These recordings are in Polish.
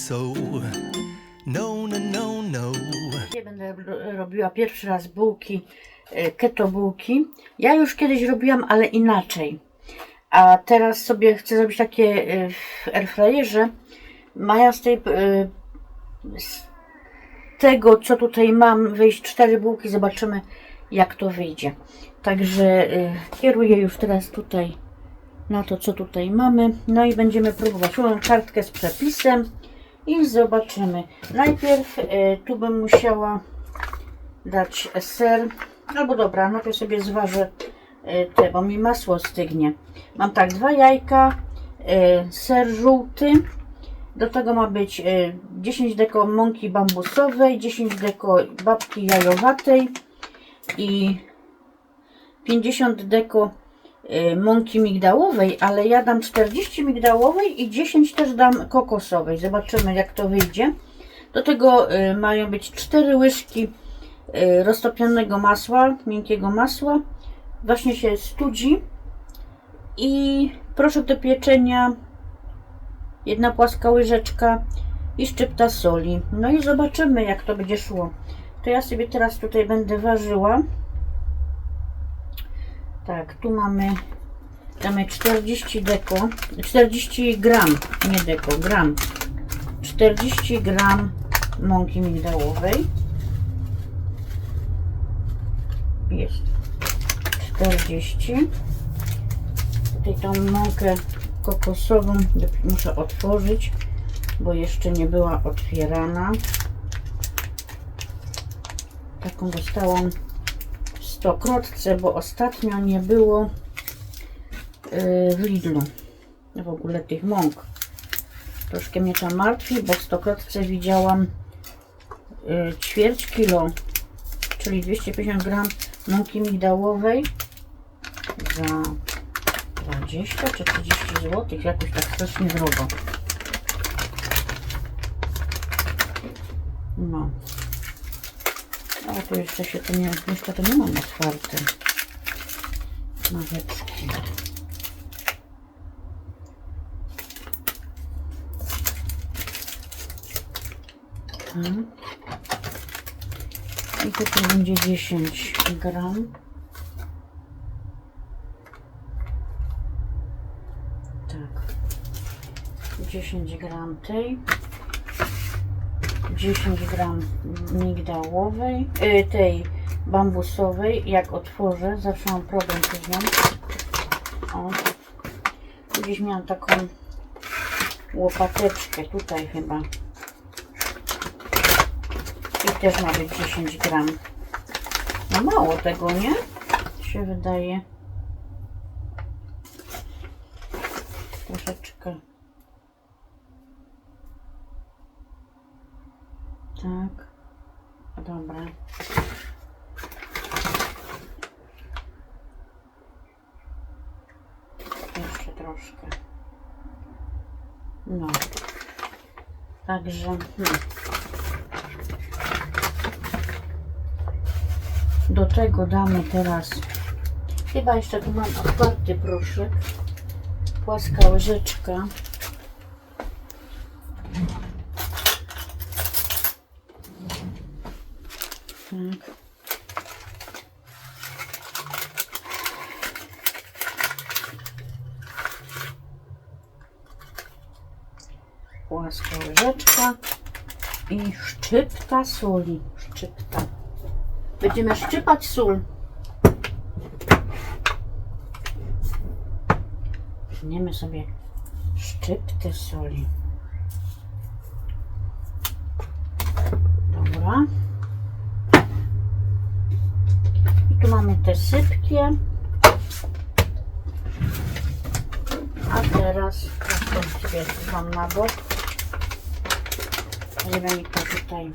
so. No, no, no, no. Będę ro- robiła pierwszy raz bułki, e, keto bułki. Ja już kiedyś robiłam, ale inaczej. A teraz sobie chcę zrobić takie e, w airfryerze. Mają z tej e, z tego, co tutaj mam, wyjść cztery bułki. Zobaczymy, jak to wyjdzie. Także kieruję już teraz tutaj na to, co tutaj mamy. No i będziemy próbować. Mam kartkę z przepisem i zobaczymy. Najpierw e, tu bym musiała dać ser. Albo dobra, najpierw sobie zważę e, te, bo mi masło stygnie. Mam tak, dwa jajka, e, ser żółty. Do tego ma być e, 10 deko mąki bambusowej, 10 deko babki jajowatej i 50 deko mąki migdałowej, ale ja dam 40 migdałowej i 10 też dam kokosowej. Zobaczymy jak to wyjdzie. Do tego y, mają być 4 łyżki y, roztopionego masła, miękkiego masła. Właśnie się studzi. I proszek do pieczenia, jedna płaska łyżeczka i szczypta soli. No i zobaczymy jak to będzie szło. To ja sobie teraz tutaj będę ważyła. Tak, tu mamy damy 40 deko, 40 gram, nie deko, gram. 40 gram mąki migdałowej. Jest 40. Tutaj tą mąkę kokosową muszę otworzyć, bo jeszcze nie była otwierana. Taką dostałam stokrotce, bo ostatnio nie było yy, w Lidlu w ogóle tych mąk. Troszkę mnie to martwi, bo w stokrotce widziałam yy, ćwierć kilo, czyli 250 gram mąki migdałowej za 20 czy 30 zł, jakoś tak strasznie drogo. No. Ale tu jeszcze się jeszcze to nie mam otwarte. Maweczki. Tak. I tutaj będzie 10 gram. Tak. 10 gram tej. 10 gram migdałowej, y, tej bambusowej. Jak otworzę, zawsze mam problem z nią. O. Gdzieś miałam taką łopateczkę, tutaj chyba. I też ma być 10 gram. No mało tego, nie? Się wydaje. Troszeczkę. Tak. Dobra. Jeszcze troszkę. No. Także. Hmm. Do tego damy teraz. Chyba jeszcze tu mam otwarty proszek. Płaska łyżeczka. Płaska łyżeczka i szczypta soli. Szczypta. Będziemy szczypać sól. Weźmiemy sobie szczyptę soli. Dobra. I tu mamy te sypkie. A teraz ja sobie mam na bok. To tutaj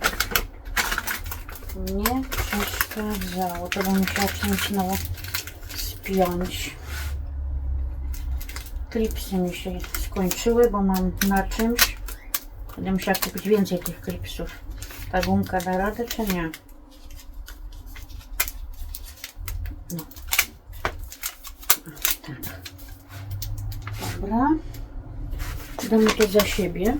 nie przeszkadzało. To bym musiała czymś znowu spiąć. Klipsy mi się skończyły, bo mam na czymś. Będę musiała kupić więcej tych klipsów. Ta gumka da radę, czy nie? No. Tak. Dobra. Damy to za siebie.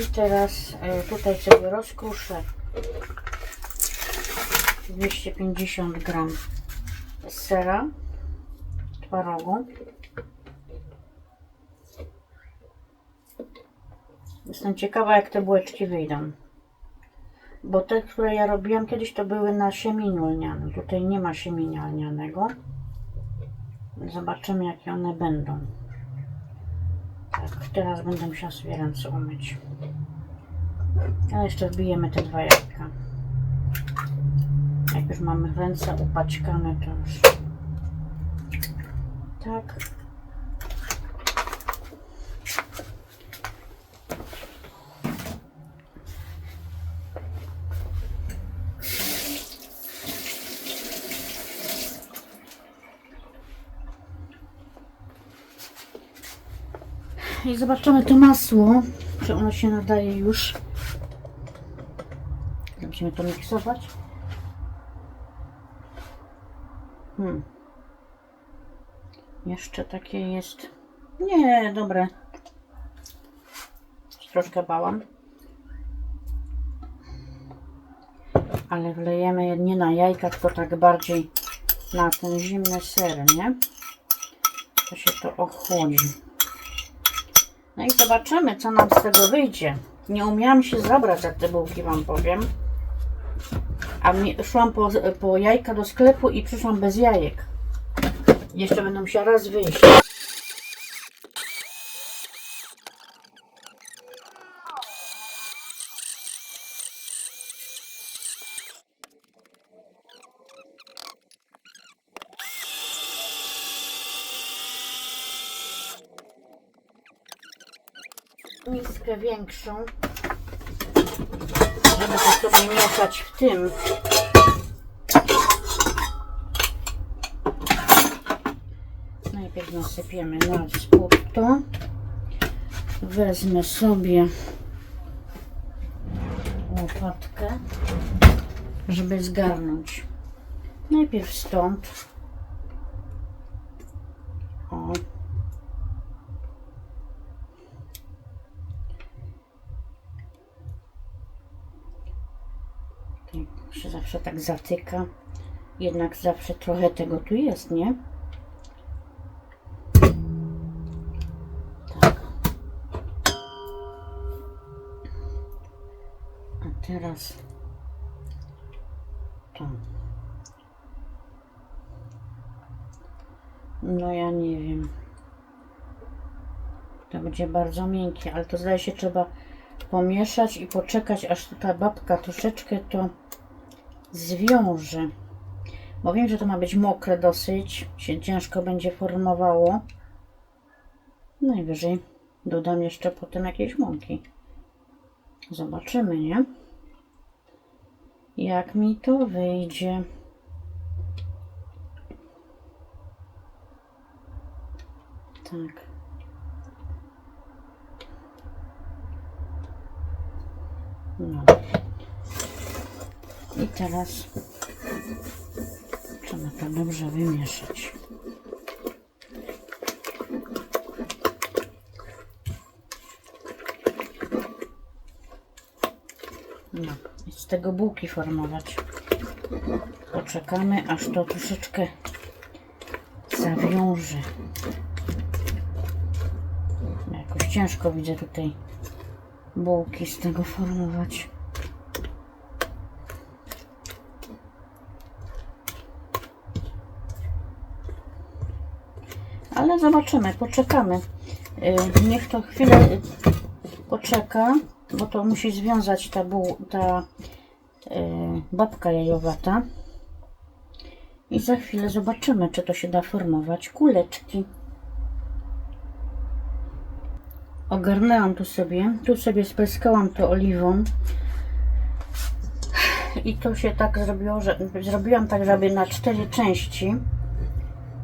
I teraz e, tutaj sobie rozkruszę 250 gram sera twarogu. Jestem ciekawa, jak te bułeczki wyjdą. Bo te, które ja robiłam kiedyś, to były na siemieniu lnianym. Tutaj nie ma siemienia lnianego. Zobaczymy, jakie one będą. Tak, teraz będę musiała sobie ręce umyć. A jeszcze wbijemy te dwa jajka. Jak już mamy ręce upaćkane, to już tak. I zobaczymy to masło, czy ono się nadaje już. Musimy to miksować. Hmm. Jeszcze takie jest. Nie, dobre. Troszkę bałam. Ale wlejemy je nie na jajka, tylko tak bardziej na ten zimny ser, nie? To się to ochłodzi. No i zobaczymy, co nam z tego wyjdzie. Nie umiałam się zabrać za te bułki, wam powiem. A mi, szłam po, po jajka do sklepu i przyszłam bez jajek. Jeszcze będę musiała raz wyjść. Miskę większą, żeby to sobie mieszać w tym. Najpierw nasypiemy na spód to. Wezmę sobie łopatkę, żeby zgarnąć. Najpierw stąd. O. Się zawsze tak zatyka. Jednak zawsze trochę tego tu jest, nie? Tak. A teraz to. No ja nie wiem. To będzie bardzo miękkie, ale to zdaje się trzeba pomieszać i poczekać, aż ta babka troszeczkę to zwiąże. Bo wiem, że to ma być mokre dosyć, się ciężko będzie formowało. Najwyżej dodam jeszcze potem jakieś mąki. Zobaczymy, nie? Jak mi to wyjdzie. Tak. No. I teraz trzeba to dobrze wymieszać. No, i z tego bułki formować. Poczekamy, aż to troszeczkę zawiąże. Jakoś ciężko widzę tutaj bułki z tego formować. Zobaczymy, poczekamy. Yy, Niech to chwilę y, poczeka, bo to musi związać ta, ta yy, babka jajowata. I za chwilę zobaczymy, czy to się da formować kuleczki. Ogarnęłam tu sobie, tu sobie spryskałam to oliwą. I to się tak zrobiło, że zrobiłam tak, żeby na cztery części.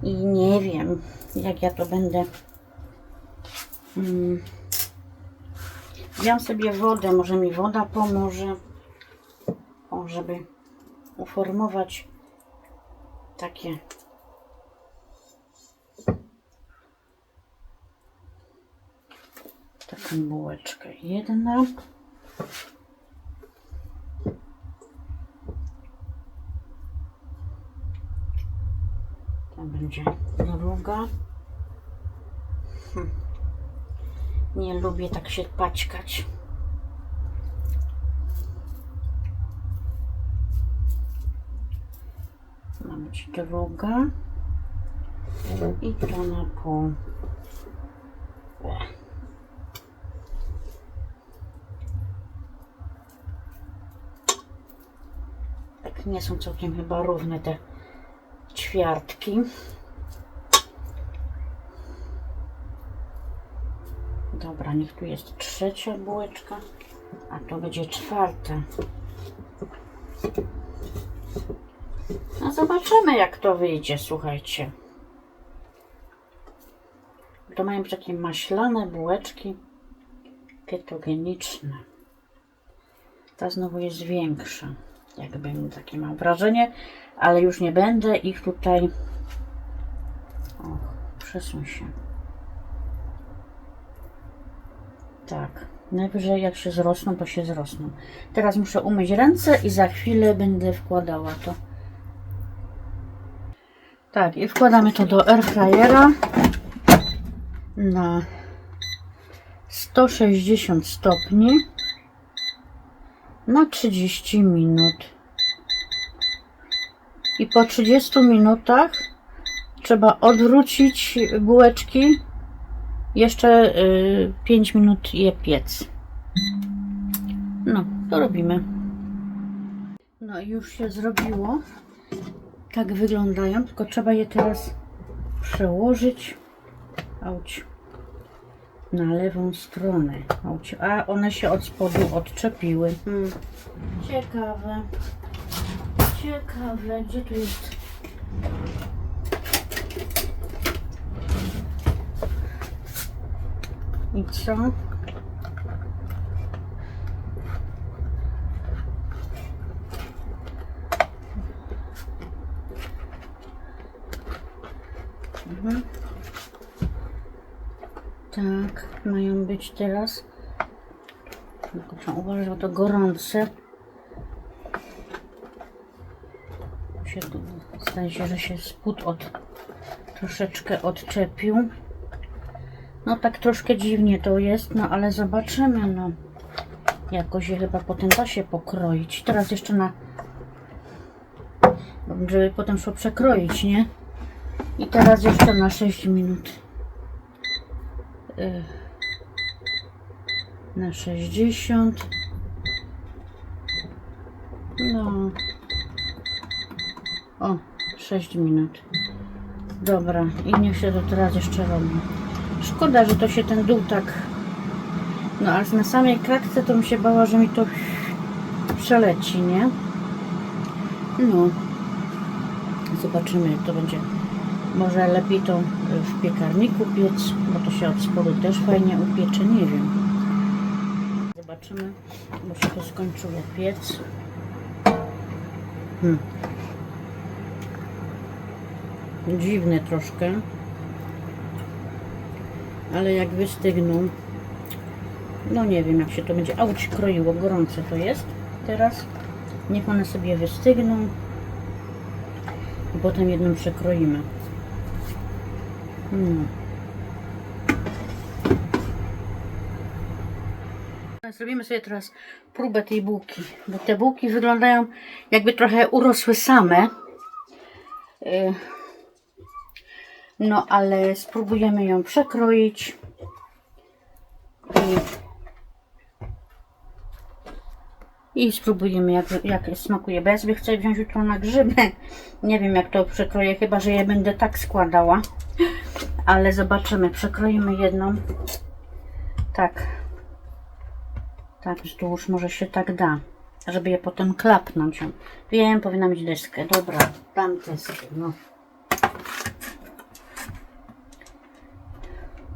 I nie wiem, jak ja to będę. Mm. Wziąłem sobie wodę, może mi woda pomoże. O, żeby uformować takie taka bułeczkę. Jedna. To będzie druga. Hm. Nie lubię tak się paćkać. Ma być druga. I to na pół. Tak nie są całkiem chyba równe te ćwiartki. Dobra, niech tu jest trzecia bułeczka, a to będzie czwarta. No zobaczymy jak to wyjdzie, słuchajcie. To mają takie maślane bułeczki ketogeniczne. Ta znowu jest większa. Jakbym takie mam wrażenie, ale już nie będę ich tutaj. O, przesuń się. Tak. Najwyżej jak się zrosną, to się zrosną. Teraz muszę umyć ręce i za chwilę będę wkładała to. Tak, i wkładamy to do airfryera na 160 stopni na 30 minut. I po 30 minutach trzeba odwrócić bułeczki. Jeszcze y, 5 minut je piec. No, to robimy. No już się zrobiło. Tak wyglądają, tylko trzeba je teraz przełożyć. Auć. Na lewą stronę. Auć. A one się od spodu odczepiły. Hmm. Ciekawe. Ciekawe, gdzie tu jest? I co? Mhm. Tak, mają być teraz. Tylko to gorące. Się zdaje się, że się spód od, troszeczkę odczepił. No tak troszkę dziwnie to jest, no ale zobaczymy, no. Jakoś je chyba potem da się pokroić. Teraz jeszcze na... Żeby potem szło przekroić, nie? I teraz jeszcze na 6 minut. Na 60. No. O, 6 minut. Dobra, i niech się to teraz jeszcze robi. Szkoda, że to się ten dół tak. No, ale na samej kratce to mi się bała, że mi to przeleci, nie? No. Zobaczymy, jak to będzie. Może lepiej to w piekarniku piec, bo to się od spodu też fajnie upiecze, nie wiem. Zobaczymy, bo się to skończyło piec. Hmm. Dziwne troszkę. Ale jak wystygną, no nie wiem jak się to będzie. Auć kroiło, gorące to jest teraz. Niech one sobie wystygną. I potem jedną przekroimy. No. Zrobimy sobie teraz próbę tej bułki, bo te bułki wyglądają jakby trochę urosły same. Y, No ale spróbujemy ją przekroić. I, i spróbujemy jak, jak smakuje. Bo ja sobie chcę wziąć jutro na grzyby. Nie wiem jak to przekroję, chyba że je będę tak składała. Ale zobaczymy. Przekroimy jedną. Tak. Tak wzdłuż, może się tak da. Żeby je potem klapnąć. Wiem, powinna mieć deskę. Dobra, dam deskę. No.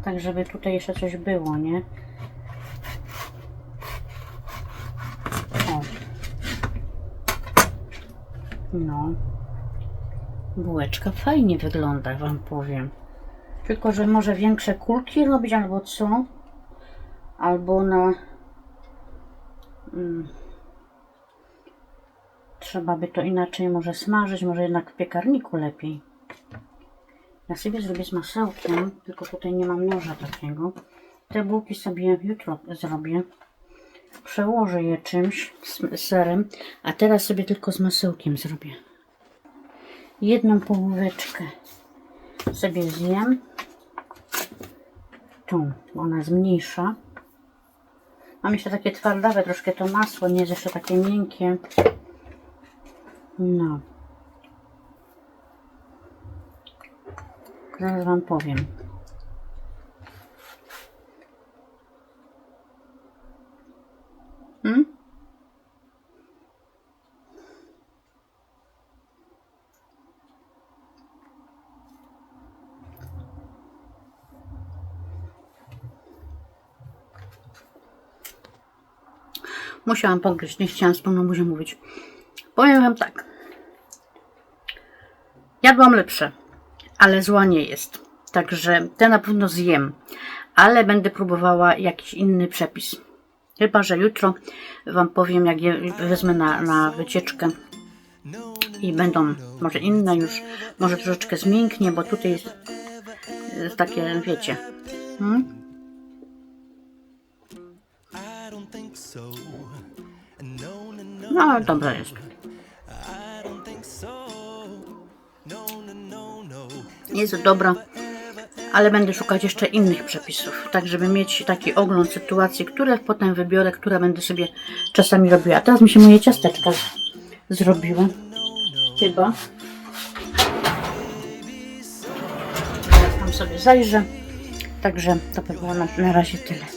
Tak, żeby tutaj jeszcze coś było, nie? O. No. Bułeczka fajnie wygląda, Wam powiem. Tylko, że może większe kulki robić albo co? albo na mm, trzeba by to inaczej może smażyć, może jednak w piekarniku lepiej. Ja sobie zrobię z masełkiem, tylko tutaj nie mam noża takiego. Te bułki sobie jutro zrobię. Przełożę je czymś, serem, a teraz sobie tylko z masełkiem zrobię. Jedną połóweczkę sobie zjem. Tu, ona jest mniejsza. Mam jeszcze takie twardawe, troszkę to masło, nie jest jeszcze takie miękkie. No. Zaraz Wam powiem. Hmm? Musiałam pogryźć, nie chciałam z pełną buzią mówić. Powiem Wam tak. Jadłam lepsze, ale zła nie jest. Także te na pewno zjem, ale będę próbowała jakiś inny przepis. Chyba, że jutro Wam powiem, jak je wezmę na, na wycieczkę i będą może inne już, może troszeczkę zmięknie, bo tutaj jest, jest takie, wiecie. Hmm? No, dobra jest. Jest dobra, ale będę szukać jeszcze innych przepisów, tak żeby mieć taki ogląd sytuacji, które potem wybiorę, które będę sobie czasami robiła. Teraz mi się moje ciasteczka zrobiły. Chyba. Teraz tam sobie zajrzę. Także to by było na, na razie tyle.